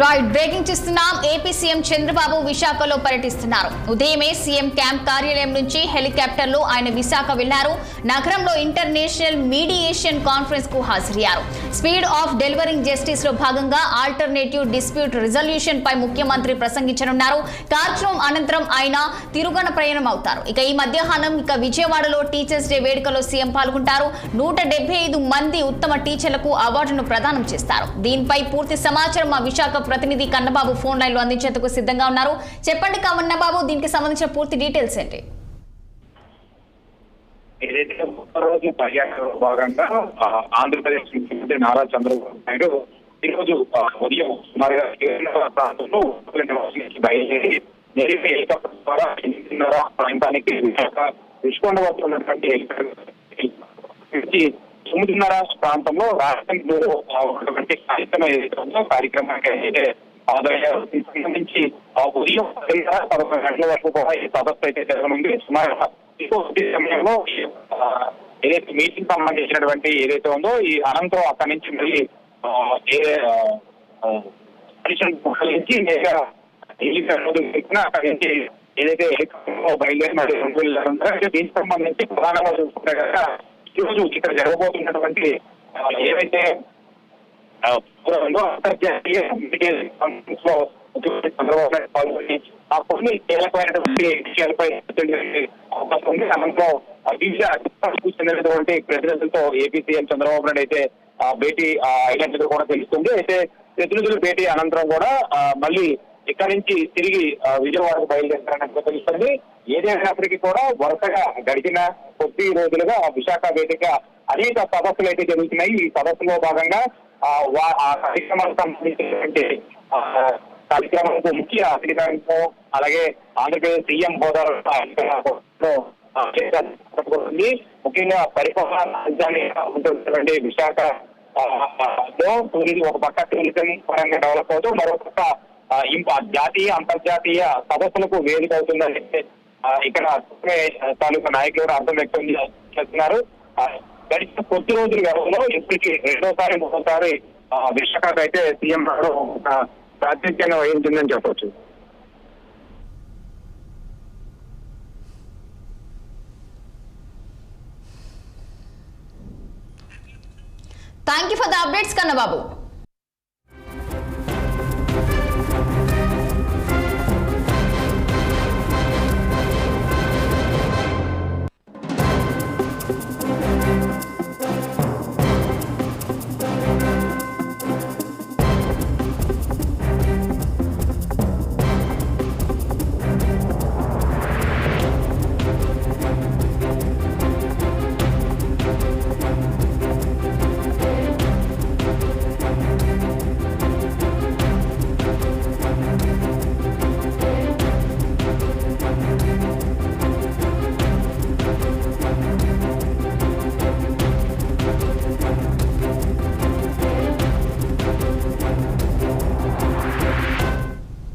Right breaking చూస్తున్నాం. AP CM Chandrababu విశాఖలో పర్యటిస్తున్నారు. ఉదయమే సీఎం క్యాంప్ కార్యాలయం నుంచి హెలికాప్టర్లో ఆయన విశాఖ వెళ్ళారు. నగరంలో ఇంటర్నేషనల్ మీడియేషన్ కాన్ఫరెన్స్కు హాజరయ్యారు. స్పీడ్ ఆఫ్ డెలివరింగ్ జస్టిస్లో భాగంగా ఆల్టర్నేటివ్ డిస్ప్యూట్ రిజల్యూషన్ పై ముఖ్యమంత్రి ప్రసంగించనున్నారు. కార్యక్రమం అనంతరం ఆయన తిరుగణ ప్రయాణం అవుతారు ఇక ఈ మధ్యాహ్నం ఇక విజయవాడలో టీచర్స్ డే వేడుకలో సీఎం పాల్గొంటారు. నూట ఐదు మంది ఉత్తమ టీచర్లకు అవార్డును ప్రదానం చేస్తారు. దీనిపై పూర్తి సమాచారం మా విశాఖ ప్రతినిధి కన్నబాబు ఫోన్ లైన్లో అందించేందుకు సిద్ధంగా ఉన్నారు. చెప్పండి కన్నబాబు దీనికి సంబంధించిన పూర్తి డీటెయిల్స్ ఏంటి? ఏదైతే రోజు పర్యటనలో భాగంగా ఆంధ్రప్రదేశ్ ముఖ్యమంత్రి నారా చంద్రబాబు నాయుడు ఈ రోజు ఉదయం సుమారుగా ప్రాంతంలో బయలుదేరి నేరుగా హెలికాప్టర్ ద్వారా ఎనిమిదిన్నర ప్రాంతానికి విశాఖ రుషికొండ వద్ద ఉన్నటువంటి హెలికాప్టర్ తొమ్మిదిన్నర ప్రాంతంలో రాష్ట్రంలో కార్యక్రమం ఏదైతే కార్యక్రమానికి అయితే ఆదాయాలు సంబంధించి ఆ ఉదయం పదకొండు గంటల వరకు కూడా ఈ సదస్సు అయితే జరగనుంది. సుమారు సమయంలో ఏదైతే మీటింగ్ సంబంధించినటువంటి ఏదైతే ఉందో ఈ అనంతరం అక్కడి నుంచి మళ్ళీ ఏ నుంచి నేరుగా అక్కడి నుంచి ఏదైతే బయలుదేరి మరి రెండు వేల దీనికి సంబంధించి ప్రధానంగా చూసుకుంటే కనుక ఈరోజు ఇక్కడ జరగబోతున్నటువంటి ఏవైతే అంతర్జాతీయ కాన్ఫరెన్స్లో ముఖ్యమంత్రి చంద్రబాబు నాయుడు పాల్గొని ఆ కొన్ని కీలకమైనటువంటి విషయాలపై అవకాశం ఉంది అనంతరం వివిధ చెందినటువంటి ప్రతినిధులతో ఏపీ సీఎం చంద్రబాబు నాయుడు అయితే భేటీ అయినట్లు కూడా తెలుస్తుంది. అయితే ప్రతినిధుల భేటీ అనంతరం కూడా మళ్ళీ ఇక్కడ నుంచి తిరిగి విజయవాడకు విజయవాడకు బయలుదేరుతారన్నట్టు తెలుస్తుంది ఏదైనప్పటికీ కూడా వరుసగా గడిచిన కొద్ది రోజులుగా విశాఖ వేదిక అనేక సదస్సులు అయితే జరుగుతున్నాయి. ఈ సదస్సులో భాగంగా ఆ కార్యక్రమాలకు సంబంధించినటువంటి ఆ, కార్యక్రమాలకు ముఖ్య అధికారులతో అలాగే ఆంధ్రప్రదేశ్ సీఎం హోదాలో ముఖ్యంగా పరిపాలన రాజధాని ఉంటున్నటువంటి విశాఖ లో టూరిజం ఒక పక్క టూరిజం పరంగా డెవలప్ అవుతూ మరో పక్క జాతీయ అంతర్జాతీయ సదస్సులకు వేదిక అవుతుందని ఇక్కడ తాలూకా నాయకులు అర్థం వ్యక్తం చేస్తున్నారు. గడిచిన కొద్ది రోజుల వ్యవధిలో ఇప్పటికి రెండోసారి మూడోసారి విశాఖకు అయితే సీఎం గారు ఒక వహించిందని చెప్పొచ్చు. Thank you for the updates Kannababu.